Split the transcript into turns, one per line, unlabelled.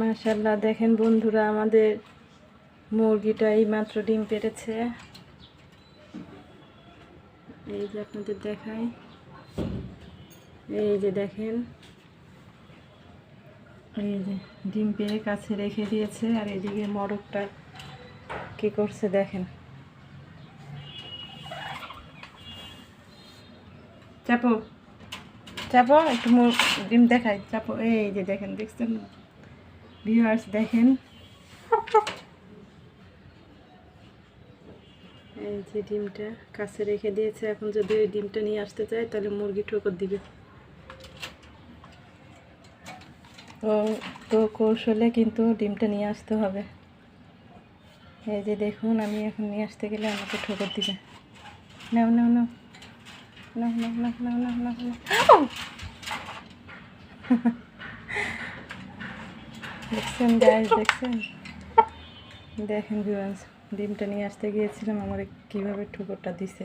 মাশাল্লাহ দেখেন বন্ধুরা, আমাদের মুরগিটা এই মাত্র ডিম পেড়েছে এই যে আপনাদের দেখাই। এই যে দেখেন। এই যে ডিম পেড়ে কাছে রেখে দিয়েছে, আর এদিকে মরকটা কি করছে দেখেন। চাপো। চাপো, একটু ডিম দেখাই। চাপো, এই যে দেখেন, দেখছেন ভিউয়ার্স দেখেন। এই যে ডিমটা কাছে রেখে দিয়েছে এখন যদি ওই ডিমটা নিয়ে আসতে চায় তাহলে মুরগি ঠোকর দিবে। তো তো কৌশলে কিন্তু ডিমটা নিয়ে আসতে হবে। এই যে দেখুন আমি এখন নিয়ে আসতে গেলে আমাকে ঠোকর দিবে। নাও নাও নাও। নাও নাও নাও নাও নাও নাও নাও। দেখছেন গাইজ দেখছেন? দেখেন ডিমটা নিয়ে আসতে গিয়েছিলাম আমার কীভাবে ঠুকুরটা দিছে।